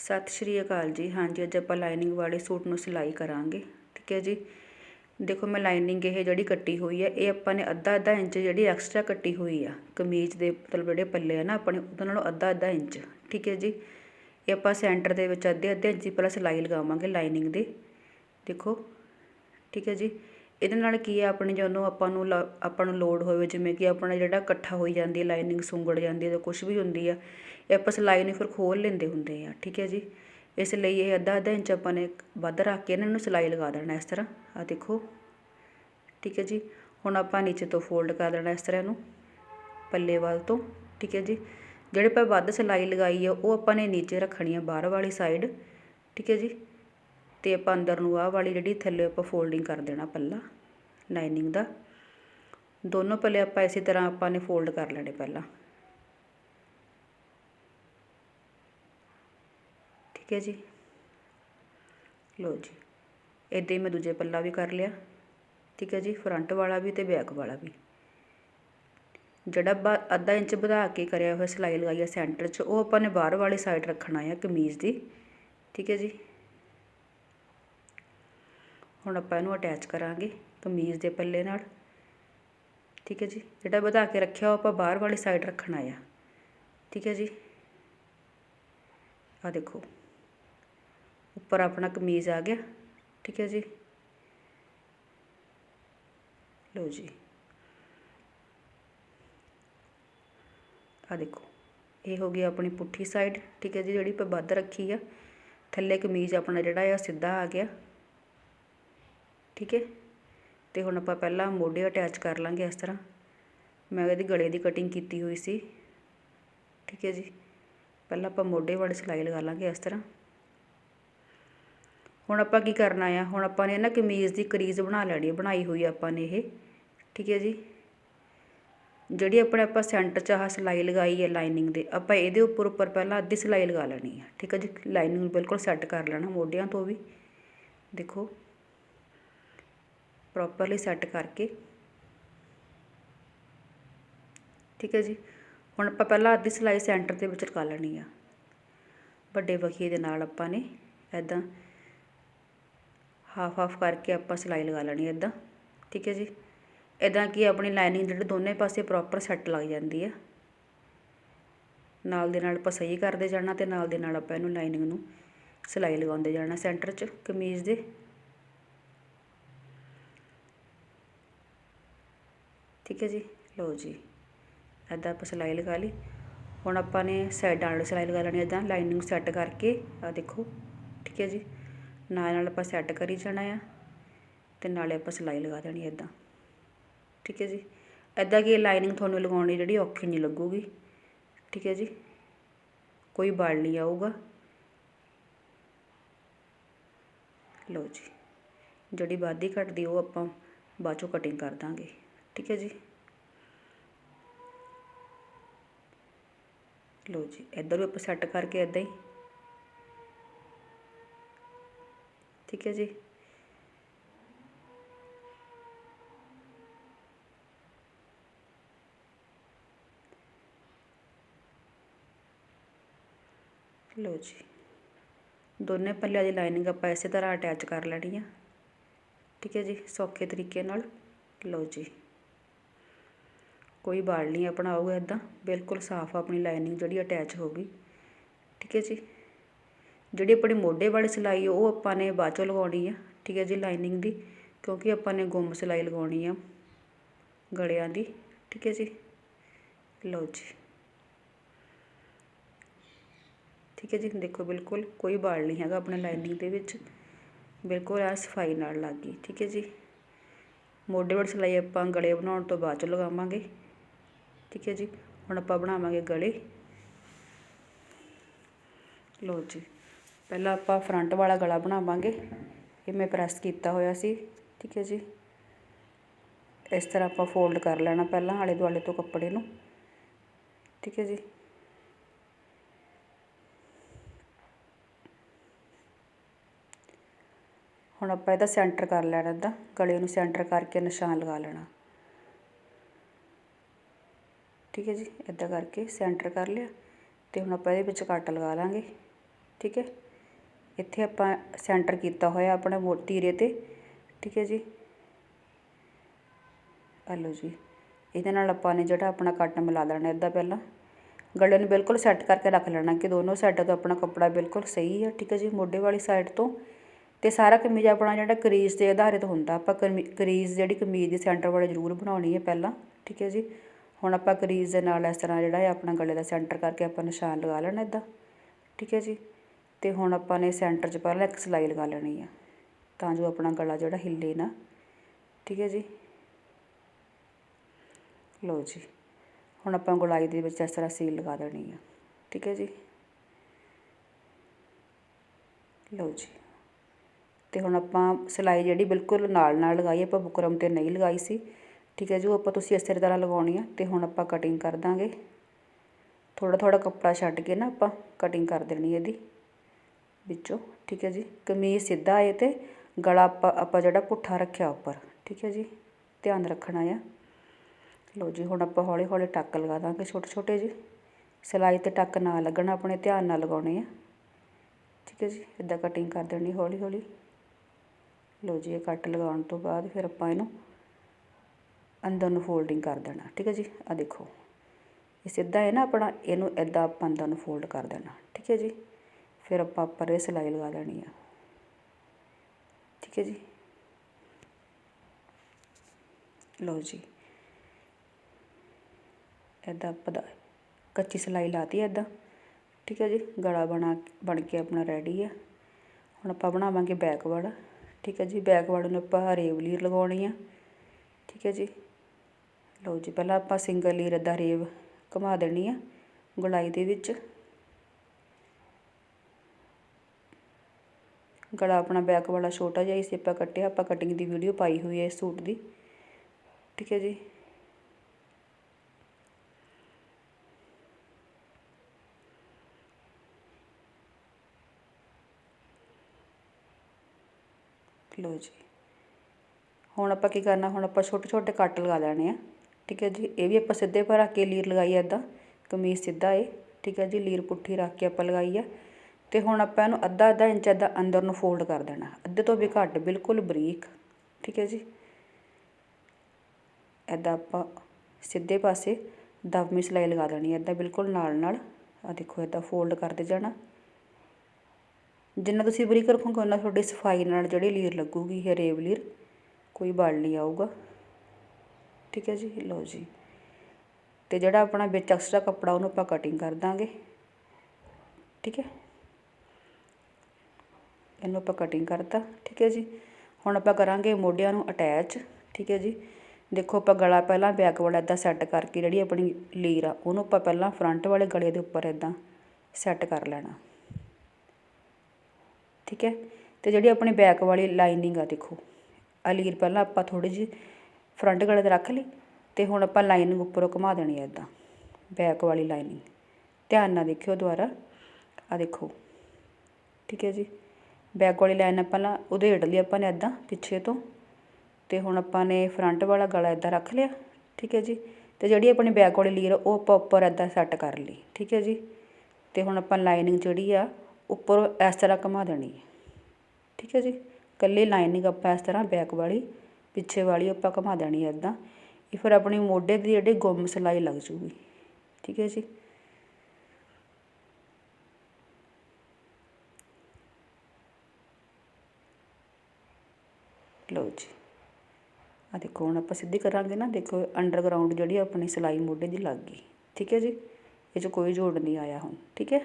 ਸਤਿ ਸ਼੍ਰੀ ਅਕਾਲ ਜੀ। ਹਾਂਜੀ, ਅੱਜ ਆਪਾਂ ਲਾਈਨਿੰਗ ਵਾਲੇ ਸੂਟ ਨੂੰ ਸਿਲਾਈ ਕਰਾਂਗੇ। ਠੀਕ ਹੈ ਜੀ? ਦੇਖੋ, ਮੈਂ ਲਾਈਨਿੰਗ ਇਹ ਜਿਹੜੀ ਕੱਟੀ ਹੋਈ ਹੈ, ਇਹ ਆਪਾਂ ਨੇ ਅੱਧਾ ਅੱਧਾ ਇੰਚ ਜਿਹੜੀ ਐਕਸਟਰਾ ਕੱਟੀ ਹੋਈ ਆ, ਕਮੀਜ਼ ਦੇ ਮਤਲਬ ਜਿਹੜੇ ਪੱਲੇ ਆ ਨਾ ਆਪਣੇ ਉਹਦੇ ਨਾਲੋਂ ਅੱਧਾ ਅੱਧਾ ਇੰਚ। ਠੀਕ ਹੈ ਜੀ? ਇਹ ਆਪਾਂ ਸੈਂਟਰ ਦੇ ਵਿੱਚ ਅੱਧੇ ਅੱਧੇ ਇੰਚ ਪਹਿਲਾਂ ਸਿਲਾਈ ਲਗਾਵਾਂਗੇ ਲਾਈਨਿੰਗ ਦੇ। ਦੇਖੋ। ਠੀਕ ਹੈ ਜੀ? ਇਹਦੇ ਨਾਲ ਕੀ ਹੈ ਆਪਣੀ ਜਦੋਂ ਆਪਾਂ ਨੂੰ ਆਪਾਂ ਨੂੰ ਲੋੜ ਹੋਵੇ, ਜਿਵੇਂ ਕਿ ਆਪਣਾ ਜਿਹੜਾ ਇਕੱਠਾ ਹੋਈ ਜਾਂਦੀ ਹੈ, ਲਾਈਨਿੰਗ ਸੁੰਗੜ ਜਾਂਦੀ ਹੈ ਜਾਂ ਕੁਛ ਵੀ ਹੁੰਦੀ ਆ, ਇਹ ਆਪਾਂ ਸਿਲਾਈ ਨੂੰ ਫਿਰ ਖੋਲ੍ਹ ਲੈਂਦੇ ਹੁੰਦੇ ਆ, ਠੀਕ ਹੈ ਜੀ। ਇਸ ਲਈ ਇਹ ਅੱਧਾ ਅੱਧਾ ਇੰਚ ਆਪਾਂ ਨੇ ਵੱਧ ਰੱਖ ਕੇ ਇਹਨਾਂ ਨੂੰ ਸਿਲਾਈ ਲਗਾ ਦੇਣਾ ਇਸ ਤਰ੍ਹਾਂ, ਆਹ ਦੇਖੋ। ਠੀਕ ਹੈ ਜੀ, ਹੁਣ ਆਪਾਂ ਨੀਚੇ ਤੋਂ ਫੋਲਡ ਕਰ ਦੇਣਾ ਇਸ ਤਰ੍ਹਾਂ ਇਹਨੂੰ, ਪੱਲੇ ਵੱਲ ਤੋਂ, ਠੀਕ ਹੈ ਜੀ। ਜਿਹੜੇ ਆਪਾਂ ਵੱਧ ਸਿਲਾਈ ਲਗਾਈ ਆ, ਉਹ ਆਪਾਂ ਨੇ ਨੀਚੇ ਰੱਖਣੀ ਆ, ਬਾਹਰ ਵਾਲੀ ਸਾਈਡ ਠੀਕ ਹੈ ਜੀ। ਅਤੇ ਆਪਾਂ ਅੰਦਰ ਨੂੰ ਆਹ ਵਾਲੀ ਜਿਹੜੀ ਥੱਲੇ ਆਪਾਂ ਫੋਲਡਿੰਗ ਕਰ ਦੇਣਾ ਪੱਲਾ ਲਾਈਨਿੰਗ ਦਾ। ਦੋਨੋਂ ਪੱਲੇ ਆਪਾਂ ਇਸੇ ਤਰ੍ਹਾਂ ਆਪਾਂ ਨੇ ਫੋਲਡ ਕਰ ਲੈਣੇ ਪਹਿਲਾਂ। ਠੀਕ ਹੈ ਜੀ? ਲਓ ਜੀ ਇਦਾਂ ਹੀ ਮੈਂ ਦੂਜੇ ਪੱਲਾ ਵੀ ਕਰ ਲਿਆ। ਠੀਕ ਹੈ ਜੀ? ਫਰੰਟ ਵਾਲਾ ਵੀ ਤੇ ਬੈਕ ਵਾਲਾ ਵੀ। ਜਿਹੜਾ ਅੱਧਾ ਇੰਚ ਵਧਾ ਕੇ ਕਰਿਆ ਹੋਇਆ ਸਿਲਾਈ ਲਗਾਈ ਹੈ ਸੈਂਟਰ 'ਚ, ਉਹ ਆਪਾਂ ਨੇ ਬਾਹਰ ਵਾਲੀ ਸਾਈਡ ਰੱਖਣਾ ਹੈ ਕਮੀਜ਼ ਦੀ। ਠੀਕ ਹੈ ਜੀ? ਹੁਣ ਆਪਾਂ ਇਹਨੂੰ ਅਟੈਚ ਕਰਾਂਗੇ ਕਮੀਜ਼ ਦੇ ਪੱਲੇ ਨਾਲ। ਠੀਕ ਹੈ ਜੀ? ਜਿਹੜਾ ਵਧਾ ਕੇ ਰੱਖਿਆ ਉਹ ਆਪਾਂ ਬਾਹਰ ਵਾਲੀ ਸਾਈਡ ਰੱਖਣਾ ਆ। ਠੀਕ ਹੈ ਜੀ? ਆ ਦੇਖੋ। ਉੱਪਰ ਆਪਣਾ ਕਮੀਜ਼ ਆ ਗਿਆ। ਠੀਕ ਹੈ ਜੀ? ਲਓ ਜੀ। ਆ ਦੇਖੋ। ਇਹ ਹੋ ਗਈ ਆਪਣੀ ਪੁੱਠੀ ਸਾਈਡ ਠੀਕ ਹੈ ਜੀ? ਜਿਹੜੀ ਆਪਾਂ ਵੱਧ ਰੱਖੀ ਆ। ਥੱਲੇ ਕਮੀਜ਼ ਆਪਣਾ ਜਿਹੜਾ ਆ ਸਿੱਧਾ ਆ ਗਿਆ। ਠੀਕ ਹੈ? ਅਤੇ ਹੁਣ ਆਪਾਂ ਪਹਿਲਾਂ ਮੋਢੇ ਅਟੈਚ ਕਰ ਲਾਂਗੇ ਇਸ ਤਰ੍ਹਾਂ। ਮੈਂ ਇਹਦੀ ਗਲੇ ਦੀ ਕਟਿੰਗ ਕੀਤੀ ਹੋਈ ਸੀ। ਠੀਕ ਹੈ ਜੀ? ਪਹਿਲਾਂ ਆਪਾਂ ਮੋਢੇ ਵਾਲੀ ਸਿਲਾਈ ਲਗਾ ਲਾਂਗੇ ਇਸ ਤਰ੍ਹਾਂ। ਹੁਣ ਆਪਾਂ ਕੀ ਕਰਨਾ ਆ? ਹੁਣ ਆਪਾਂ ਨੇ ਨਾ ਕਮੀਜ਼ ਦੀ ਕਰੀਜ਼ ਬਣਾ ਲੈਣੀ ਹੈ ਬਣਾਈ ਹੋਈ ਆਪਾਂ ਨੇ ਇਹ। ਠੀਕ ਹੈ ਜੀ? ਜਿਹੜੀ ਆਪਣੇ ਆਪਾਂ ਸੈਂਟਰ 'ਚ ਆਹ ਸਿਲਾਈ ਲਗਾਈ ਹੈ ਲਾਈਨਿੰਗ ਦੇ, ਆਪਾਂ ਇਹਦੇ ਉੱਪਰ ਉੱਪਰ ਪਹਿਲਾਂ ਅੱਧੀ ਸਿਲਾਈ ਲਗਾ ਲੈਣੀ ਹੈ ਠੀਕ ਹੈ ਜੀ? ਲਾਈਨਿੰਗ ਬਿਲਕੁਲ ਸੈੱਟ ਕਰ ਲੈਣਾ ਮੋਢਿਆਂ ਤੋਂ ਵੀ। ਦੇਖੋ। ਪ੍ਰੋਪਰਲੀ ਸੈੱਟ ਕਰਕੇ। ਠੀਕ ਹੈ ਜੀ? ਹੁਣ ਆਪਾਂ ਪਹਿਲਾਂ ਅੱਧੀ ਸਿਲਾਈ ਸੈਂਟਰ ਦੇ ਵਿੱਚ ਲਗਾ ਲੈਣੀ ਆ। ਵੱਡੇ ਵਖੀਏ ਦੇ ਨਾਲ ਆਪਾਂ ਨੇ ਐਦਾਂ ਹਾਫ ਹਾਫ ਕਰਕੇ ਆਪਾਂ ਸਿਲਾਈ ਲਗਾ ਲੈਣੀ ਹੈ ਠੀਕ ਹੈ ਜੀ? ਇਦਾਂ ਕਿ ਆਪਣੀ ਲਾਈਨਿੰਗ ਜਿਹੜੇ ਦੋਨੇ ਪਾਸੇ ਪ੍ਰੋਪਰ ਸੈੱਟ ਲੱਗ ਜਾਂਦੀ ਆ। ਨਾਲ ਦੇ ਨਾਲ ਆਪਾਂ ਸਹੀ ਕਰਦੇ ਜਾਣਾ ਤੇ ਨਾਲ ਦੇ ਨਾਲ ਆਪਾਂ ਇਹਨੂੰ ਲਾਈਨਿੰਗ ਨੂੰ ਸਿਲਾਈ ਲਗਾਉਂਦੇ ਜਾਣਾ ਸੈਂਟਰ 'ਚ ਕਮੀਜ਼ ਦੇ। ਠੀਕ ਹੈ ਜੀ, ਲਓ ਜੀ ਐਦਾਂ ਆਪਾਂ ਸਿਲਾਈ ਲਗਾ ਲਈ। ਹੁਣ ਆਪਾਂ ਨੇ ਸਾਈਡਾਂ ਵਾਲੀ ਸਿਲਾਈ ਲਗਾ ਲੈਣੀ, ਇਦਾਂ ਲਾਈਨਿੰਗ ਸੈੱਟ ਕਰਕੇ ਆ ਦੇਖੋ, ਠੀਕ ਹੈ ਜੀ, ਨਾਲ ਨਾਲ ਆਪਾਂ ਸੈੱਟ ਕਰੀ ਜਾਣਾ ਆ ਤੇ ਨਾਲੇ ਆਪਾਂ ਸਿਲਾਈ ਲਗਾ ਦੇਣੀ ਇਦਾਂ, ਠੀਕ ਹੈ ਜੀ। ਇਦਾਂ ਕਿ ਲਾਈਨਿੰਗ ਤੁਹਾਨੂੰ ਲਗਾਉਣੀ ਜਿਹੜੀ ਔਖੀ ਨਹੀਂ ਲੱਗੂਗੀ, ਠੀਕ ਹੈ ਜੀ, ਕੋਈ ਬਲ ਨਹੀਂ ਆਊਗਾ। ਲਓ ਜੀ, ਜਿਹੜੀ ਬਾਦੀ ਘਟਦੀ ਉਹ ਆਪਾਂ ਬਾਅਦ ਚੋਂ ਕਟਿੰਗ ਕਰ ਦਾਂਗੇ। ਠੀਕ ਹੈ ਜੀ। ਲਓ ਜੀ, ਇੱਧਰ ਵੀ ਆਪਾਂ ਸੈੱਟ ਕਰਕੇ ਇਦਾਂ ਹੀ। ਠੀਕ ਹੈ ਜੀ। ਲਓ ਜੀ। ਦੋਨੇ ਪੱਲਿਆਂ ਦੀ ਲਾਈਨਿੰਗ ਆਪਾਂ ਇਸੇ ਤਰ੍ਹਾਂ ਅਟੈਚ ਕਰ ਲੈਣੀ ਆ। ਠੀਕ ਹੈ ਜੀ, ਸੌਖੇ ਤਰੀਕੇ ਨਾਲ। ਲਓ ਜੀ। ਕੋਈ ਬਾਲ ਨਹੀਂ ਆਪਣਾ ਆਊਗਾ ਇੱਦਾਂ ਬਿਲਕੁਲ ਸਾਫ਼ ਆਪਣੀ ਲਾਈਨਿੰਗ ਜਿਹੜੀ ਅਟੈਚ ਹੋ ਗਈ। ਠੀਕ ਹੈ ਜੀ? ਜਿਹੜੀ ਆਪਣੀ ਮੋਢੇ ਵਾਲੀ ਸਿਲਾਈ ਉਹ ਆਪਾਂ ਨੇ ਬਾਅਦ ਚੋਂ ਲਗਾਉਣੀ ਆ। ਠੀਕ ਹੈ ਜੀ ਲਾਈਨਿੰਗ ਦੀ। ਕਿਉਂਕਿ ਆਪਾਂ ਨੇ ਗੁੰਮ ਸਿਲਾਈ ਲਗਾਉਣੀ ਆ ਗਲਿਆਂ ਦੀ। ਠੀਕ ਹੈ ਜੀ? ਲਓ ਜੀ। ਠੀਕ ਹੈ ਜੀ, ਦੇਖੋ ਬਿਲਕੁਲ ਕੋਈ ਬਾਲ ਨਹੀਂ ਹੈਗਾ ਆਪਣੇ ਲਾਈਨਿੰਗ ਦੇ ਵਿੱਚ। ਬਿਲਕੁਲ ਆ ਸਫ਼ਾਈ ਨਾਲ ਲੱਗ ਗਈ। ਠੀਕ ਹੈ ਜੀ? ਮੋਢੇ ਵਾਲੀ ਸਿਲਾਈ ਆਪਾਂ ਗਲੇ ਬਣਾਉਣ ਤੋਂ ਬਾਅਦ ਚ ਲਗਾਵਾਂਗੇ। ਠੀਕ ਹੈ ਜੀ, ਹੁਣ ਆਪਾਂ ਬਣਾਵਾਂਗੇ ਗਲੇ। ਲੋ ਜੀ, ਪਹਿਲਾਂ ਆਪਾਂ ਫਰੰਟ ਵਾਲਾ ਗਲਾ ਬਣਾਵਾਂਗੇ। ਇਹ ਮੈਂ ਪ੍ਰੈਸ ਕੀਤਾ ਹੋਇਆ ਸੀ, ਠੀਕ ਹੈ ਜੀ। ਇਸ ਤਰ੍ਹਾਂ ਆਪਾਂ ਫੋਲਡ ਕਰ ਲੈਣਾ ਪਹਿਲਾਂ ਆਲੇ ਦੁਆਲੇ ਤੋਂ ਕੱਪੜੇ ਨੂੰ। ਠੀਕ ਹੈ ਜੀ। ਹੁਣ ਆਪਾਂ ਇਹਦਾ ਸੈਂਟਰ ਕਰ ਲੈਣਾ ਇਹਦਾ ਗਲੇ ਨੂੰ ਸੈਂਟਰ ਕਰਕੇ ਨਿਸ਼ਾਨ ਲਗਾ ਲੈਣਾ। ਠੀਕ ਹੈ ਜੀ ਇਦਾਂ ਕਰਕੇ ਸੈਂਟਰ ਕਰ ਲਿਆ ਤੇ ਹੁਣ ਆਪਾਂ ਇਹਦੇ ਵਿੱਚ ਕੱਟ ਲਗਾ ਲਾਂਗੇ, ਠੀਕ ਹੈ। ਇੱਥੇ ਆਪਾਂ ਸੈਂਟਰ ਕੀਤਾ ਹੋਇਆ ਆਪਣੇ ਮੋ, ਤੀਰੇ ਤੇ, ਠੀਕ ਹੈ ਜੀ। ਆ ਲਓ ਜੀ, ਇਹਦੇ ਨਾਲ ਆਪਾਂ ਨੇ ਜਿਹੜਾ ਆਪਣਾ ਕੱਟ ਮਿਲਾ ਲੈਣਾ ਇੱਦਾਂ ਪਹਿਲਾਂ। ਗਲੇ ਨੂੰ ਬਿਲਕੁਲ ਸੈੱਟ ਕਰਕੇ ਰੱਖ ਲੈਣਾ ਕਿ ਦੋਨੋਂ ਸਾਈਡਾਂ ਤੋਂ ਆਪਣਾ ਕੱਪੜਾ ਬਿਲਕੁਲ ਸਹੀ ਹੈ ਠੀਕ ਹੈ ਜੀ, ਮੋਢੇ ਵਾਲੀ ਸਾਈਡ ਤੋਂ। ਤੇ ਸਾਰਾ ਕਮੀਜ਼ ਆਪਣਾ ਜਿਹੜਾ ਕਰੀਜ਼ ਦੇ ਆਧਾਰਿਤ ਹੁੰਦਾ, ਆਪਾਂ ਕਰੀਜ਼ ਜਿਹੜੀ ਕਮੀਜ਼ ਦੀ ਸੈਂਟਰ ਵਾਲੇ ਜ਼ਰੂਰ ਬਣਾਉਣੀ ਹੈ ਪਹਿਲਾਂ, ਠੀਕ ਹੈ ਜੀ। ਹੁਣ ਆਪਾਂ ਕਰੀਜ਼ ਦੇ ਨਾਲ ਇਸ ਤਰ੍ਹਾਂ ਜਿਹੜਾ ਹੈ ਆਪਣਾ ਗਲੇ ਦਾ ਸੈਂਟਰ ਕਰਕੇ ਆਪਾਂ ਨਿਸ਼ਾਨ ਲਗਾ ਲੈਣਾ ਇੱਦਾਂ, ਠੀਕ ਹੈ ਜੀ? ਤੇ ਹੁਣ ਆਪਾਂ ਨੇ ਸੈਂਟਰ 'ਚ ਪਹਿਲਾਂ ਇੱਕ ਸਿਲਾਈ ਲਗਾ ਲੈਣੀ ਆ, ਤਾਂ ਜੋ ਆਪਣਾ ਗਲਾ ਜਿਹੜਾ ਹਿੱਲੇ ਨਾ, ਠੀਕ ਹੈ ਜੀ? ਲਓ ਜੀ, ਹੁਣ ਆਪਾਂ ਗੁਲਾਈ ਦੇ ਵਿੱਚ ਇਸ ਤਰ੍ਹਾਂ ਸੀਲ ਲਗਾ ਦੇਣੀ ਆ, ਠੀਕ ਹੈ ਜੀ? ਲਓ ਜੀ, ਤੇ ਹੁਣ ਆਪਾਂ ਸਿਲਾਈ ਜਿਹੜੀ ਬਿਲਕੁਲ ਨਾਲ ਨਾਲ ਲਗਾਈ, ਆਪਾਂ ਬੁਕਰਮ ਤੇ ਨਹੀਂ ਲਗਾਈ ਸੀ ਠੀਕ ਹੈ ਜੀ, ਉਹ ਆਪਾਂ ਤੁਸੀਂ ਇਸੇ ਤਰ੍ਹਾਂ ਲਗਾਉਣੀ ਆ ਤੇ ਹੁਣ ਆਪਾਂ ਕਟਿੰਗ ਕਰ ਦਾਂਗੇ। ਥੋੜਾ ਥੋੜਾ ਕੱਪੜਾ ਛੱਡ ਕੇ ਨਾ ਆਪਾਂ ਕਟਿੰਗ ਕਰ ਦੇਣੀ ਇਹਦੀ ਵਿੱਚੋਂ, ਠੀਕ ਹੈ ਜੀ। ਕਮੀਜ਼ ਸਿੱਧਾ ਆਏ ਤੇ ਗਲਾ ਆਪਾਂ ਆਪਾਂ ਜਿਹੜਾ ਪੁੱਠਾ ਰੱਖਿਆ ਉੱਪਰ, ਠੀਕ ਹੈ ਜੀ। ਧਿਆਨ ਰੱਖਣਾ ਆ। ਲਓ ਜੀ, ਹੁਣ ਆਪਾਂ ਹੌਲੀ ਹੌਲੀ ਟੱਕ ਲਗਾ ਦਾਂਗੇ, ਛੋਟੇ ਛੋਟੇ ਜੀ। ਸਿਲਾਈ ਤੇ ਟੱਕ ਨਾ ਲੱਗਣਾ, ਆਪਣੇ ਧਿਆਨ ਨਾਲ ਲਗਾਉਣੇ ਆ। ਠੀਕ ਹੈ ਜੀ ਇਦਾਂ ਕਟਿੰਗ ਕਰ ਦੇਣੀ ਹੌਲੀ ਹੌਲੀ। ਲਓ ਜੀ, ਇਹ ਕੱਟ ਲਗਾਉਣ ਤੋਂ ਬਾਅਦ ਫਿਰ ਆਪਾਂ ਇਹਨੂੰ ਅੰਦਰ ਨੂੰ ਫੋਲਡਿੰਗ ਕਰ ਦੇਣਾ, ਠੀਕ ਹੈ ਜੀ? ਆ ਦੇਖੋ। ਇਹ ਸਿੱਧਾ ਹੈ ਨਾ ਆਪਣਾ, ਇਹਨੂੰ ਇਦਾਂ ਆਪਾਂ ਅੰਦਰ ਨੂੰ ਫੋਲਡ ਕਰ ਦੇਣਾ, ਠੀਕ ਹੈ ਜੀ? ਫਿਰ ਆਪਾਂ ਉੱਪਰ ਇਹ ਸਿਲਾਈ ਲਗਾ ਦੇਣੀ ਆ। ਠੀਕ ਹੈ ਜੀ? ਲਓ ਜੀ। ਇਦਾਂ ਪਦਾ ਕੱਚੀ ਸਿਲਾਈ ਲਾਤੀ ਇਦਾਂ ਠੀਕ ਹੈ ਜੀ? ਗਲਾ ਬਣਾ, ਬਣ ਕੇ ਆਪਣਾ ਰੈਡੀ ਆ। ਹੁਣ ਆਪਾਂ ਬਣਾਵਾਂਗੇ ਬੈਕਵਰਡ ਠੀਕ ਹੈ ਜੀ? ਬੈਕਵਰਡ ਨੂੰ ਆਪਾਂ ਰੇਵ ਲੀਰ ਲਗਾਉਣੀ ਆ, ਠੀਕ ਹੈ ਜੀ? ਲਓ ਜੀ, ਪਹਿਲਾਂ ਆਪਾਂ ਸਿੰਗਲ ਲੀਰ ਦਾ ਰੇਵ ਘੁਮਾ ਦੇਣੀ ਆ ਗਲਾਈ ਦੇ ਵਿੱਚ। ਗਲਾ ਆਪਣਾ ਬੈਕ ਵਾਲਾ ਛੋਟਾ ਜਿਹਾ ਹੀ ਸੀ, ਆਪਾਂ ਕੱਟਿਆ, ਆਪਾਂ ਕਟਿੰਗ ਦੀ ਵੀਡੀਓ ਪਾਈ ਹੋਈ ਹੈ ਇਸ ਸੂਟ ਦੀ। ਠੀਕ ਹੈ ਜੀ। ਲਓ ਜੀ। ਹੁਣ ਆਪਾਂ ਕੀ ਕਰਨਾ, ਹੁਣ ਆਪਾਂ ਛੋਟੇ ਛੋਟੇ ਕੱਟ ਲਗਾ ਲੈਣੇ ਆ। ਠੀਕ ਹੈ ਜੀ, ਇਹ ਵੀ ਆਪਾਂ ਸਿੱਧੇ ਪਰ ਰੱਖ ਕੇ ਲੀਰ ਲਗਾਈ ਹੈ ਇੱਦਾਂ ਕਮੀਜ਼ ਸਿੱਧਾ ਏ ਠੀਕ ਹੈ ਜੀ, ਲੀਰ ਪੁੱਠੀ ਰੱਖ ਕੇ ਆਪਾਂ ਲਗਾਈ ਹੈ ਅਤੇ ਹੁਣ ਆਪਾਂ ਇਹਨੂੰ ਅੱਧਾ ਅੱਧਾ ਇੰਚ ਇੱਦਾਂ ਅੰਦਰ ਨੂੰ ਫੋਲਡ ਕਰ ਦੇਣਾ, ਅੱਧੇ ਤੋਂ ਵੀ ਘੱਟ ਬਿਲਕੁਲ ਬਰੀਕ, ਠੀਕ ਹੈ ਜੀ। ਇੱਦਾਂ ਆਪਾਂ ਸਿੱਧੇ ਪਾਸੇ ਦਵਮੀ ਸਿਲਾਈ ਲਗਾ ਦੇਣੀ ਇੱਦਾਂ ਬਿਲਕੁਲ ਨਾਲ ਨਾਲ ਆ ਦੇਖੋ ਇੱਦਾਂ ਫੋਲਡ ਕਰਦੇ ਜਾਣਾ। ਜਿੰਨਾ ਤੁਸੀਂ ਬਰੀਕ ਰੱਖੋਗੇ ਉਹਨਾਂ ਤੁਹਾਡੀ ਸਫ਼ਾਈ ਨਾਲ ਜਿਹੜੀ ਲੀਰ ਲੱਗੂਗੀ, ਇਹ ਰੇਵ ਲੀਰ, ਕੋਈ ਬਲ ਨਹੀਂ ਆਊਗਾ। ਠੀਕ ਹੈ ਜੀ, ਲਓ ਜੀ। ਅਤੇ ਜਿਹੜਾ ਆਪਣਾ ਵਿੱਚ ਐਕਸਟਰਾ ਕੱਪੜਾ, ਉਹਨੂੰ ਆਪਾਂ ਕਟਿੰਗ ਕਰ ਦਾਂਗੇ। ਠੀਕ ਹੈ। ਇਹਨੂੰ ਆਪਾਂ ਕਟਿੰਗ ਕਰਤਾ। ਠੀਕ ਹੈ ਜੀ। ਹੁਣ ਆਪਾਂ ਕਰਾਂਗੇ ਮੋਢਿਆਂ ਨੂੰ ਅਟੈਚ ਠੀਕ ਹੈ ਜੀ। ਦੇਖੋ, ਆਪਾਂ ਗਲਾ ਪਹਿਲਾਂ ਬੈਕ ਵਾਲਾ ਇਦਾਂ ਸੈੱਟ ਕਰਕੇ ਜਿਹੜੀ ਆਪਣੀ ਲੀਰ ਆ, ਉਹਨੂੰ ਆਪਾਂ ਪਹਿਲਾਂ ਫਰੰਟ ਵਾਲੇ ਗਲੇ ਦੇ ਉੱਪਰ ਇਦਾਂ ਸੈੱਟ ਕਰ ਲੈਣਾ। ਠੀਕ ਹੈ। ਤੇ ਜਿਹੜੀ ਆਪਣੀ ਬੈਕ ਵਾਲੀ ਲਾਈਨਿੰਗ ਆ, ਦੇਖੋ। ਆ ਲੀਰ ਪਹਿਲਾਂ ਆਪਾਂ ਥੋੜੀ ਜਿਹੀ ਫਰੰਟ ਗਲੇ ਤੇ ਰੱਖ ਲਈ ਅਤੇ ਹੁਣ ਆਪਾਂ ਲਾਈਨਿੰਗ ਉੱਪਰੋਂ ਘੁਮਾ ਦੇਣੀ ਹੈ ਇਦਾਂ ਬੈਕ ਵਾਲੀ ਲਾਈਨਿੰਗ। ਧਿਆਨ ਨਾਲ ਦੇਖਿਓ ਦੁਬਾਰਾ। ਆ ਦੇਖੋ, ਠੀਕ ਹੈ ਜੀ। ਬੈਕ ਵਾਲੀ ਲਾਈਨ ਆਪਾਂ ਨਾ ਉਧੇੜ ਲਈ ਆਪਾਂ ਨੇ ਇੱਦਾਂ ਪਿੱਛੇ ਤੋਂ। ਅਤੇ ਹੁਣ ਆਪਾਂ ਨੇ ਫਰੰਟ ਵਾਲਾ ਗਲਾ ਇੱਦਾਂ ਰੱਖ ਲਿਆ, ਠੀਕ ਹੈ ਜੀ। ਅਤੇ ਜਿਹੜੀ ਆਪਣੀ ਬੈਕ ਵਾਲੀ ਲੀਰ ਉਹ ਆਪਾਂ ਉੱਪਰ ਇੱਦਾਂ ਸੈੱਟ ਕਰ ਲਈ, ਠੀਕ ਹੈ ਜੀ। ਅਤੇ ਹੁਣ ਆਪਾਂ ਲਾਈਨਿੰਗ ਜਿਹੜੀ ਆ, ਉੱਪਰ ਇਸ ਤਰ੍ਹਾਂ ਘੁਮਾ ਦੇਣੀ ਹੈ, ਠੀਕ ਹੈ ਜੀ। ਕੱਲੀ ਲਾਈਨਿੰਗ ਆਪਾਂ ਇਸ ਤਰ੍ਹਾਂ ਬੈਕ ਵਾਲੀ ਪਿੱਛੇ ਵਾਲੀ ਆਪਾਂ ਘੁਮਾ ਦੇਣੀ ਹੈ ਇਦਾਂ ਇਹ ਫਿਰ ਆਪਣੀ ਮੋਢੇ ਦੀ ਜਿਹੜੀ ਗੁੰਮ ਸਿਲਾਈ ਲੱਗ ਜੂਗੀ। ਠੀਕ ਹੈ ਜੀ? ਲਓ ਜੀ। ਆ ਦੇਖੋ, ਹੁਣ ਆਪਾਂ ਸਿੱਧੀ ਕਰਾਂਗੇ ਨਾ। ਦੇਖੋ ਅੰਡਰਗਰਾਉਂਡ ਜਿਹੜੀ ਆਪਣੀ ਸਿਲਾਈ ਮੋਢੇ ਦੀ ਲੱਗ ਗਈ। ਠੀਕ ਹੈ ਜੀ? ਇਹ 'ਚ ਕੋਈ ਜੋੜ ਨਹੀਂ ਆਇਆ ਹੁਣ। ਠੀਕ ਹੈ?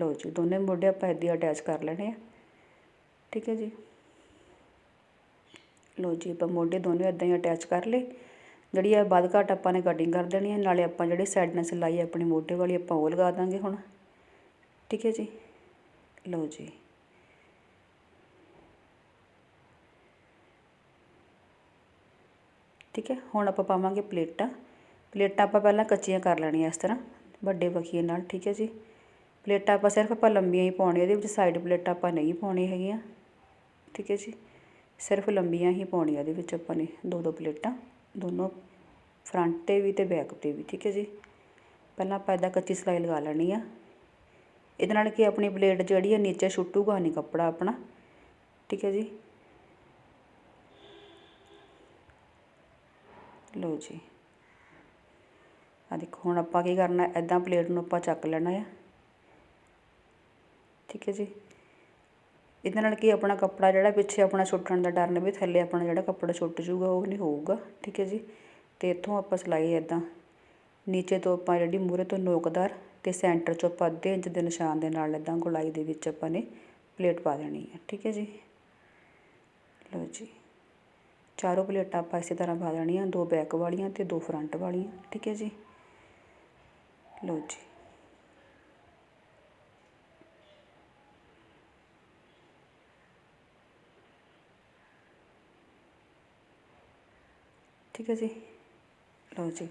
ਲਓ ਜੀ, ਦੋਨੇ ਮੋਢੇ ਆਪਾਂ ਇੱਦਾਂ ਅਟੈਚ ਕਰ ਲੈਣੇ ਆ। ਠੀਕ ਹੈ ਜੀ? ਲਓ ਜੀ, ਆਪਾਂ ਮੋਢੇ ਦੋਨੋਂ ਇਦਾਂ ਹੀ ਅਟੈਚ ਕਰ ਲਏ। ਜਿਹੜੀ ਆ ਵੱਧ ਘੱਟ ਆਪਾਂ ਨੇ ਕਟਿੰਗ ਕਰ ਦੇਣੀ ਹੈ, ਨਾਲੇ ਆਪਾਂ ਜਿਹੜੇ ਸਾਈਡ ਨਾਲ ਸਿਲਾਈ ਆਪਣੀ ਮੋਢੇ ਵਾਲੀ, ਆਪਾਂ ਉਹ ਲਗਾ ਦਾਂਗੇ ਹੁਣ। ਠੀਕ ਹੈ ਜੀ? ਲਓ ਜੀ। ਠੀਕ ਹੈ, ਹੁਣ ਆਪਾਂ ਪਾਵਾਂਗੇ ਪਲੇਟਾਂ। ਪਲੇਟਾਂ ਆਪਾਂ ਪਹਿਲਾਂ ਕੱਚੀਆਂ ਕਰ ਲੈਣੀਆਂ ਇਸ ਤਰ੍ਹਾਂ, ਵੱਡੇ ਬਖੀਏ ਨਾਲ, ਠੀਕ ਹੈ ਜੀ? ਪਲੇਟਾਂ ਆਪਾਂ ਸਿਰਫ ਆਪਾਂ ਲੰਬੀਆਂ ਹੀ ਪਾਉਣੀਆਂ, ਇਹਦੇ ਵਿੱਚ ਸਾਈਡ ਪਲੇਟਾਂ ਆਪਾਂ ਨਹੀਂ ਪਾਉਣੀਆਂ ਹੈਗੀਆਂ। ਠੀਕ ਹੈ ਜੀ? ਸਿਰਫ ਲੰਬੀਆਂ ਹੀ ਪਾਉਣੀਆਂ ਇਹਦੇ ਵਿੱਚ ਆਪਾਂ ਨੇ ਦੋ ਦੋ ਪਲੇਟਾਂ, ਦੋਨੋਂ ਫਰੰਟ ਤੇ ਵੀ ਅਤੇ ਬੈਕ ਤੇ ਵੀ, ਠੀਕ ਹੈ ਜੀ। ਪਹਿਲਾਂ ਆਪਾਂ ਇੱਦਾਂ ਕੱਚੀ ਸਿਲਾਈ ਲਗਾ ਲੈਣੀ ਆ। ਇਹਦੇ ਨਾਲ ਕੀ ਆਪਣੀ ਪਲੇਟ ਜਿਹੜੀ ਹੈ ਨੀਚੇ ਛੁੱਟੂਗਾ ਨਹੀਂ ਕੱਪੜਾ ਆਪਣਾ, ਠੀਕ ਹੈ ਜੀ। ਲਓ ਜੀ। ਆ ਦੇਖੋ, ਹੁਣ ਆਪਾਂ ਕੀ ਕਰਨਾ ਐਦਾਂ ਪਲੇਟ ਨੂੰ ਆਪਾਂ ਚੱਕ ਲੈਣਾ ਆ। ਠੀਕ ਹੈ ਜੀ। ਇਹਦੇ ਨਾਲ ਕੀ ਆਪਣਾ ਕੱਪੜਾ ਜਿਹੜਾ ਪਿੱਛੇ ਆਪਣਾ ਛੁੱਟਣ ਦਾ ਡਰ ਵੀ ਥੱਲੇ ਆਪਣਾ ਜਿਹੜਾ ਕੱਪੜਾ ਛੁੱਟ ਜੂਗਾ ਉਹ ਨਹੀਂ ਹੋਊਗਾ, ਠੀਕ ਹੈ ਜੀ? ਅਤੇ ਇੱਥੋਂ ਆਪਾਂ ਸਿਲਾਈ ਇੱਦਾਂ ਨੀਚੇ ਤੋਂ ਆਪਾਂ ਜਿਹੜੀ ਮੂਹਰੇ ਤੋਂ ਨੋਕਦਾਰ ਅਤੇ ਸੈਂਟਰ ਚੋਂ ਆਪਾਂ ਅੱਧੇ ਇੰਚ ਦੇ ਨਿਸ਼ਾਨ ਦੇ ਨਾਲ ਇੱਦਾਂ ਗੋਲਾਈ ਦੇ ਵਿੱਚ ਆਪਾਂ ਨੇ ਪਲੇਟ ਪਾ ਦੇਣੀ ਹੈ, ਠੀਕ ਹੈ ਜੀ? ਲਓ ਜੀ। ਚਾਰੋਂ ਪਲੇਟਾਂ ਆਪਾਂ ਇਸੇ ਤਰ੍ਹਾਂ ਪਾ ਦੇਣੀਆਂ, ਦੋ ਬੈਕ ਵਾਲੀਆਂ ਤੇ ਦੋ ਫਰੰਟ ਵਾਲੀਆਂ, ਠੀਕ ਹੈ ਜੀ? ਲਓ ਜੀ। ਠੀਕ ਹੈ ਜੀ। ਲਓ ਜੀ।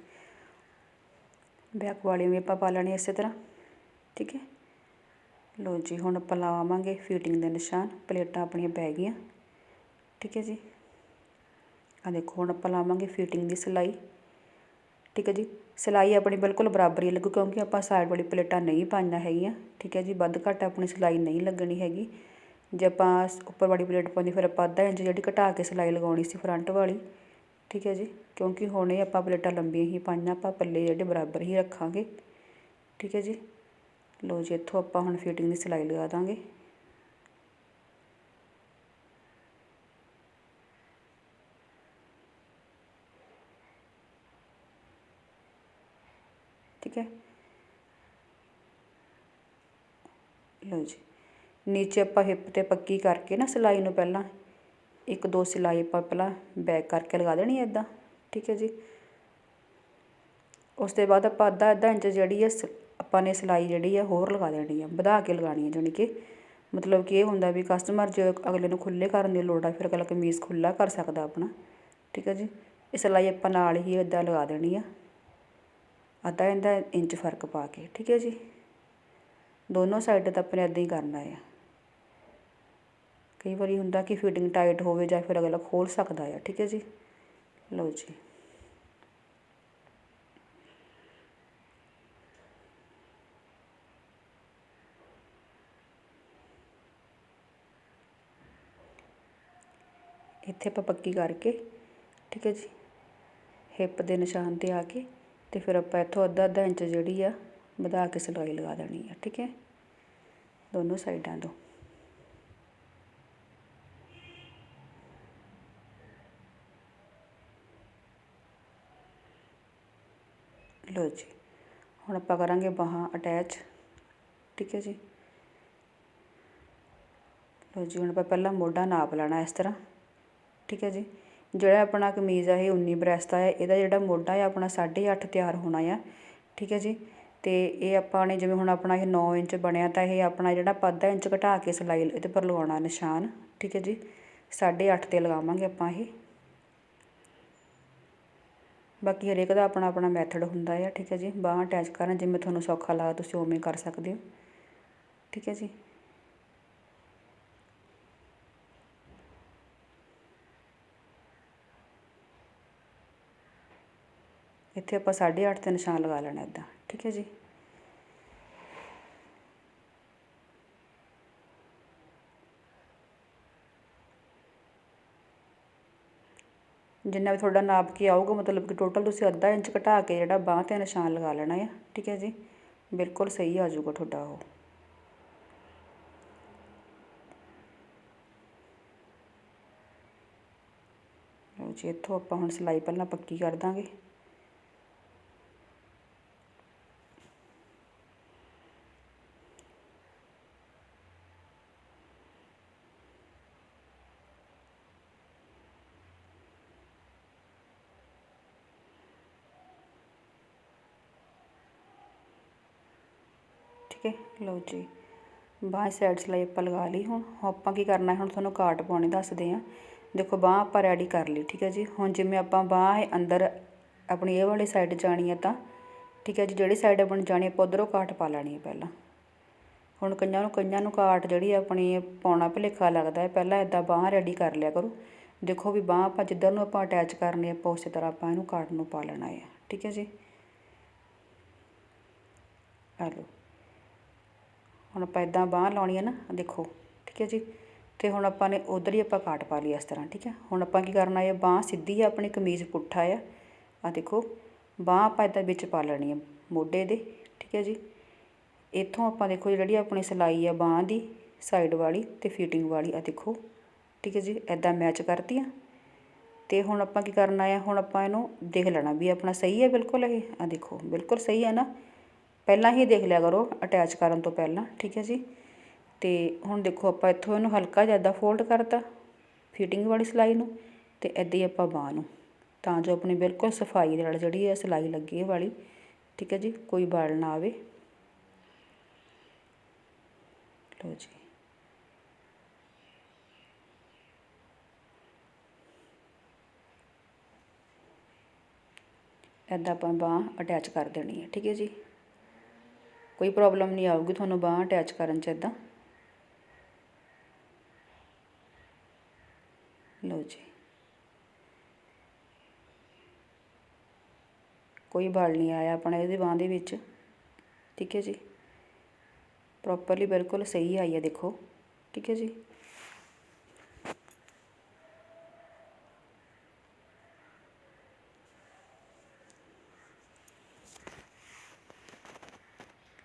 ਬੈਕ ਵਾਲੀ ਵੀ ਆਪਾਂ ਪਾ ਲੈਣੀ ਇਸੇ ਤਰ੍ਹਾਂ। ਠੀਕ ਹੈ। ਲਓ ਜੀ, ਹੁਣ ਆਪਾਂ ਲਾਵਾਂਗੇ ਫਿਟਿੰਗ ਦੇ ਨਿਸ਼ਾਨ। ਪਲੇਟਾਂ ਆਪਣੀਆਂ ਪੈ ਗਈਆਂ। ਠੀਕ ਹੈ ਜੀ। ਆ ਦੇਖੋ, ਹੁਣ ਆਪਾਂ ਲਾਵਾਂਗੇ ਫਿਟਿੰਗ ਦੀ ਸਿਲਾਈ। ਠੀਕ ਹੈ ਜੀ। ਸਿਲਾਈ ਆਪਣੀ ਬਿਲਕੁਲ ਬਰਾਬਰ ਹੀ ਲੱਗੂ ਕਿਉਂਕਿ ਆਪਾਂ ਸਾਈਡ ਵਾਲੀ ਪਲੇਟਾਂ ਨਹੀਂ ਪਾਈਆਂ ਹੈਗੀਆਂ। ਠੀਕ ਹੈ ਜੀ। ਵੱਧ ਘੱਟ ਆਪਣੀ ਸਿਲਾਈ ਨਹੀਂ ਲੱਗਣੀ ਹੈਗੀ। ਜੇ ਆਪਾਂ ਉੱਪਰ ਵਾਲੀ ਪਲੇਟ ਪਾਉਂਦੀ ਫਿਰ ਆਪਾਂ ਅੱਧਾ ਇੰਚ ਜਿਹੜੀ ਘਟਾ ਕੇ ਸਿਲਾਈ ਲਗਾਉਣੀ ਸੀ ਫਰੰਟ ਵਾਲੀ। ਠੀਕ ਹੈ ਜੀ, ਕਿਉਂਕਿ ਹੁਣ ਇਹ ਆਪਾਂ ਪਲੇਟਾਂ ਲੰਬੀਆਂ ਹੀ ਪਾਈਆਂ, ਆਪਾਂ ਪੱਲੇ ਜਿਹੜੇ ਬਰਾਬਰ ਹੀ ਰੱਖਾਂਗੇ। ਠੀਕ ਹੈ ਜੀ, ਲਓ ਜੀ, ਇੱਥੋਂ ਆਪਾਂ ਹੁਣ ਫਿਟਿੰਗ ਦੀ ਸਿਲਾਈ ਲਗਾ ਦਾਂਗੇ। ਠੀਕ ਹੈ। ਲਓ ਜੀ, ਨੀਚੇ ਆਪਾਂ ਹਿੱਪ ਤੇ ਪੱਕੀ ਕਰਕੇ ਨਾ ਸਿਲਾਈ ਨੂੰ ਪਹਿਲਾਂ ਇੱਕ ਦੋ ਸਿਲਾਈ ਆਪਾਂ ਪਹਿਲਾਂ ਬੈਕ ਕਰਕੇ ਲਗਾ ਦੇਣੀ ਹੈ ਇੱਦਾਂ ਠੀਕ ਹੈ ਜੀ। ਉਸ ਤੋਂ ਬਾਅਦ ਆਪਾਂ ਅੱਧਾ ਅੱਧਾ ਇੰਚ ਜਿਹੜੀ ਹੈ ਆਪਾਂ ਨੇ ਸਿਲਾਈ ਜਿਹੜੀ ਹੈ ਹੋਰ ਲਗਾ ਦੇਣੀ ਹੈ ਵਧਾ ਕੇ ਲਗਾਣੀ ਹੈ ਜਾਣੀ ਕਿ। ਮਤਲਬ ਕਿ ਇਹ ਹੁੰਦਾ ਵੀ ਕਸਟਮਰ ਜੇ ਅਗਲੇ ਨੂੰ ਖੁੱਲੇ ਕਰਨ ਦੀ ਲੋੜ ਆ, ਫਿਰ ਅਗਲਾ ਕਮੀਜ਼ ਖੁੱਲਾ ਕਰ ਸਕਦਾ ਆਪਣਾ, ਠੀਕ ਹੈ ਜੀ। ਇਹ ਸਿਲਾਈ ਆਪਾਂ ਨਾਲ ਹੀ ਇਦਾਂ ਲਗਾ ਦੇਣੀ ਆ। ਅੱਧਾ ਇੰਦਾ ਇੰਚ ਫ਼ਰਕ ਪਾ ਕੇ, ਠੀਕ ਹੈ ਜੀ। ਦੋਨੋਂ ਸਾਈਡ ਤਾਂ ਨੇ ਇਦਾਂ ਹੀ ਕਰਨਾ ਆ। ਕਈ ਵਾਰੀ ਹੁੰਦਾ ਕਿ ਫਿਟਿੰਗ ਟਾਈਟ ਹੋਵੇ ਜਾਂ ਫਿਰ ਅਗਲਾ ਖੋਲ੍ਹ ਸਕਦਾ ਆ, ਠੀਕ ਹੈ ਜੀ? ਲਓ ਜੀ। ਇੱਥੇ ਆਪਾਂ ਪੱਕੀ ਕਰਕੇ, ਠੀਕ ਹੈ ਜੀ ਹਿੱਪ ਦੇ ਨਿਸ਼ਾਨ ਤੇ ਆ ਕੇ ਤੇ ਫਿਰ ਆਪਾਂ ਇੱਥੋਂ ਅੱਧਾ ਅੱਧਾ ਇੰਚ ਜਿਹੜੀ ਆ ਵਧਾ ਕੇ ਸਿਲਾਈ ਲਗਾ ਦੇਣੀ ਆ, ਠੀਕ ਹੈ? ਦੋਨੋਂ ਸਾਈਡਾਂ ਤੋਂ। ਲਓ ਜੀ, ਹੁਣ ਆਪਾਂ ਕਰਾਂਗੇ ਬਾਹਾਂ ਅਟੈਚ ਠੀਕ ਹੈ ਜੀ। ਲਓ ਜੀ, ਹੁਣ ਆਪਾਂ ਪਹਿਲਾਂ ਮੋਢਾ ਨਾਪ ਲੈਣਾ ਇਸ ਤਰ੍ਹਾਂ, ਠੀਕ ਹੈ ਜੀ। ਜਿਹੜਾ ਆਪਣਾ ਕਮੀਜ਼ ਆ, ਇਹ 19 ਬ੍ਰੈਸਟ ਦਾ ਹੈ ਇਹਦਾ ਜਿਹੜਾ ਮੋਢਾ ਹੈ ਆਪਣਾ 8.5 ਤਿਆਰ ਹੋਣਾ ਆ, ਠੀਕ ਹੈ ਜੀ। ਤੇ ਇਹ ਆਪਾਂ ਨੇ ਜਿਵੇਂ ਹੁਣ ਆਪਣਾ ਇਹ 9 ਇੰਚ ਬਣਿਆ, ਤਾਂ ਇਹ ਆਪਣਾ ਜਿਹੜਾ ਅੱਧਾ ਇੰਚ ਘਟਾ ਕੇ ਸਿਲਾਈ, ਇਹਦੇ ਪਰ ਲਗਾਉਣਾ ਨਿਸ਼ਾਨ, ਠੀਕ ਹੈ ਜੀ। 8.5 ਤੇ ਲਗਾਵਾਂਗੇ ਆਪਾਂ ਇਹ। ਬਾਕੀ ਹਰੇਕ ਦਾ ਆਪਣਾ ਆਪਣਾ ਮੈਥਡ ਹੁੰਦਾ ਆ, ਠੀਕ ਹੈ ਜੀ? ਬਾਹਾਂ ਅਟੈਚ ਕਰਨ ਜਿਵੇਂ ਤੁਹਾਨੂੰ ਸੌਖਾ ਲੱਗਦਾ ਤੁਸੀਂ ਉਵੇਂ ਕਰ ਸਕਦੇ ਹੋ। ਠੀਕ ਹੈ ਜੀ? ਇੱਥੇ ਆਪਾਂ 8.5 ਤੇ ਨਿਸ਼ਾਨ ਲਗਾ ਲੈਣਾ ਇਦਾਂ ਠੀਕ ਹੈ ਜੀ? ਜਿੰਨਾ ਵੀ ਤੁਹਾਡਾ ਨਾਪ ਕੇ ਆਊਗਾ, ਮਤਲਬ ਕਿ ਟੋਟਲ ਤੁਸੀਂ ਅੱਧਾ ਇੰਚ ਘਟਾ ਕੇ ਜਿਹੜਾ ਬਾਂਹ ਤੇ ਨਿਸ਼ਾਨ ਲਗਾ ਲੈਣਾ ਆ, ਠੀਕ ਹੈ ਜੀ? ਬਿਲਕੁਲ ਸਹੀ ਆ ਜਾਊਗਾ ਤੁਹਾਡਾ ਉਹ। ਜੀ, ਇੱਥੋਂ ਆਪਾਂ ਹੁਣ ਸਿਲਾਈ ਪਹਿਲਾਂ ਪੱਕੀ ਕਰ ਦਾਂਗੇ। ਓਕੇ ਲਓ ਜੀ, ਬਾਂਹ ਸਾਈਡ ਸਿਲਾਈ ਆਪਾਂ ਲਗਾ ਲਈ ਹੁਣ। ਆਪਾਂ ਕੀ ਕਰਨਾ ਹੁਣ ਤੁਹਾਨੂੰ ਕਾਟ ਪਾਉਣੀ ਦੱਸਦੇ ਆ ਦੇਖੋ, ਬਾਹ ਆਪਾਂ ਰੈਡੀ ਕਰ ਲਈ, ਠੀਕ ਹੈ ਜੀ? ਹੁਣ ਜਿਵੇਂ ਆਪਾਂ ਬਾਹ ਹੈ ਅੰਦਰ ਆਪਣੀ ਇਹ ਵਾਲੀ ਸਾਈਡ ਜਾਣੀ ਹੈ ਤਾਂ, ਠੀਕ ਹੈ ਜੀ? ਜਿਹੜੀ ਸਾਈਡ ਆਪਣੀ ਜਾਣੀ ਆਪਾਂ ਉਧਰੋਂ ਕਾਟ ਪਾ ਲੈਣੀ ਹੈ ਪਹਿਲਾਂ। ਹੁਣ ਕਈਆਂ ਨੂੰ ਕਈਆਂ ਨੂੰ ਕਾਟ ਜਿਹੜੀ ਆਪਣੀ ਪਾਉਣਾ ਭੁਲੇਖਾ ਲੱਗਦਾ ਹੈ। ਪਹਿਲਾਂ ਇਦਾਂ ਬਾਹ ਰੈਡੀ ਕਰ ਲਿਆ ਕਰੋ। ਦੇਖੋ ਵੀ ਬਾਹ ਆਪਾਂ ਜਿੱਧਰ ਨੂੰ ਆਪਾਂ ਅਟੈਚ ਕਰਨੀ ਆਪਾਂ ਉਸੇ ਤਰ੍ਹਾਂ ਆਪਾਂ ਇਹਨੂੰ ਕਾਟ ਨੂੰ ਪਾ ਲੈਣਾ ਹੈ। ਠੀਕ ਹੈ ਜੀ? ਆ ਲਓ। ਹੁਣ ਆਪਾਂ ਇੱਦਾਂ ਬਾਂਹ ਲਾਉਣੀ ਹੈ ਨਾ, ਦੇਖੋ, ਠੀਕ ਹੈ ਜੀ? ਅਤੇ ਹੁਣ ਆਪਾਂ ਨੇ ਉੱਧਰ ਹੀ ਆਪਾਂ ਕਾਟ ਪਾ ਲਈ ਇਸ ਤਰ੍ਹਾਂ, ਠੀਕ ਹੈ? ਹੁਣ ਆਪਾਂ ਕੀ ਕਰਨਾ ਹੈ, ਬਾਂਹ ਸਿੱਧੀ ਆ, ਆਪਣੀ ਕਮੀਜ਼ ਪੁੱਠਾ ਆ। ਆ ਦੇਖੋ, ਬਾਂਹ ਆਪਾਂ ਇੱਦਾਂ ਵਿੱਚ ਪਾ ਲੈਣੀ ਹੈ ਮੋਢੇ ਦੇ, ਠੀਕ ਹੈ ਜੀ? ਇੱਥੋਂ ਆਪਾਂ ਦੇਖੋ ਜਿਹੜੀ ਆਪਣੀ ਸਿਲਾਈ ਆ ਬਾਂਹ ਦੀ ਸਾਈਡ ਵਾਲੀ ਤੇ ਫਿਟਿੰਗ ਵਾਲੀ ਆ ਦੇਖੋ, ਠੀਕ ਹੈ ਜੀ? ਇਦਾਂ ਮੈਚ ਕਰਤੀ ਆ। ਤੇ ਹੁਣ ਆਪਾਂ ਕੀ ਕਰਨਾ ਆ ਹੁਣ ਆਪਾਂ ਇਹਨੂੰ ਦੇਖ ਲੈਣਾ ਵੀ ਆਪਣਾ ਸਹੀ ਹੈ ਬਿਲਕੁਲ ਇਹ? ਆ ਦੇਖੋ, ਬਿਲਕੁਲ ਸਹੀ ਹੈ ਨਾ? ਪਹਿਲਾਂ ਹੀ ਦੇਖ ਲਿਆ ਕਰੋ ਅਟੈਚ ਕਰਨ ਤੋਂ ਪਹਿਲਾਂ, ਠੀਕ ਹੈ ਜੀ? ਅਤੇ ਹੁਣ ਦੇਖੋ ਆਪਾਂ ਇੱਥੋਂ ਇਹਨੂੰ ਹਲਕਾ ਜਿਹਾ ਇੱਦਾਂ ਫੋਲਡ ਕਰਤਾ ਫਿਟਿੰਗ ਵਾਲੀ ਸਿਲਾਈ ਨੂੰ ਅਤੇ ਇੱਦਾਂ ਹੀ ਆਪਾਂ ਬਾਂਹ ਨੂੰ। ਤਾਂ ਜੋ ਆਪਣੀ ਬਿਲਕੁਲ ਸਫ਼ਾਈ ਨਾਲ ਜਿਹੜੀ ਹੈ ਸਿਲਾਈ ਲੱਗੀ ਇਹ ਵਾਲੀ, ਠੀਕ ਹੈ ਜੀ? ਕੋਈ ਬਾਲ ਨਾ ਆਵੇ। ਲਓ ਜੀ। ਇੱਦਾਂ ਆਪਾਂ ਬਾਂਹ ਅਟੈਚ ਕਰ ਦੇਣੀ ਹੈ, ਠੀਕ ਹੈ ਜੀ? ਕੋਈ ਪ੍ਰੋਬਲਮ ਨਹੀਂ ਆਊਗੀ ਤੁਹਾਨੂੰ ਬਾਂਹ ਅਟੈਚ ਕਰਨ 'ਚ ਇੱਦਾਂ ਲਓ ਜੀ। ਕੋਈ ਬਲ ਨਹੀਂ ਆਇਆ ਆਪਣਾ, ਇਹਦੀ ਬਾਂਹ ਦੇ ਵਿੱਚ। ਠੀਕ ਹੈ ਜੀ। ਪ੍ਰੋਪਰਲੀ ਬਿਲਕੁਲ ਸਹੀ ਆਈ ਹੈ ਦੇਖੋ। ਠੀਕ ਹੈ ਜੀ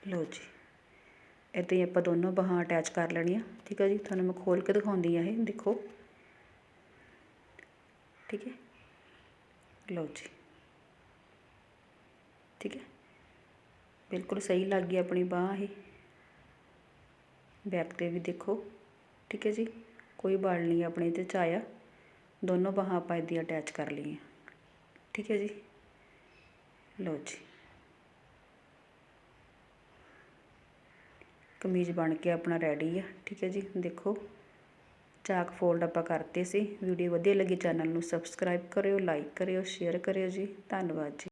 ਲਓ ਜੀ ਇੱਦਾਂ ਹੀ ਆਪਾਂ ਦੋਨੋਂ ਬਾਹਾਂ ਅਟੈਚ ਕਰ ਲੈਣੀਆਂ। ਠੀਕ ਹੈ ਜੀ? ਤੁਹਾਨੂੰ ਮੈਂ ਖੋਲ ਕੇ ਦਿਖਾਉਂਦੀ ਆ ਇਹ, ਦੇਖੋ। ਠੀਕ ਹੈ? ਲਓ ਜੀ। ਠੀਕ ਹੈ? ਬਿਲਕੁਲ ਸਹੀ ਲੱਗ ਗਈ ਆਪਣੀ ਬਾਹ ਇਹ। ਬੈਕ ਤੇ ਵੀ ਦੇਖੋ। ਠੀਕ ਹੈ ਜੀ? ਕੋਈ ਬਾਲ ਨਹੀਂ ਆਪਣੇ ਤੇ ਚ ਆਇਆ ਦੋਨੋਂ ਬਾਹਾਂ ਆਪਾਂ ਇੱਦਾਂ ਅਟੈਚ ਕਰ ਲਈਆਂ। ਠੀਕ ਹੈ ਜੀ? ਲਓ ਜੀ। ਕਮੀਜ਼ ਬਣ ਕੇ ਆਪਣਾ ਰੈਡੀ ਆ, ਠੀਕ ਹੈ ਜੀ? ਦੇਖੋ, ਚਾਕ ਫੋਲਡ ਆਪਾਂ ਕਰਤੇ ਸੀ। ਵੀਡੀਓ ਵਧੀਆ ਲੱਗੀ ਚੈਨਲ ਨੂੰ ਸਬਸਕ੍ਰਾਈਬ ਕਰਿਓ ਲਾਈਕ ਕਰਿਓ ਸ਼ੇਅਰ ਕਰਿਓ ਜੀ। ਧੰਨਵਾਦ ਜੀ।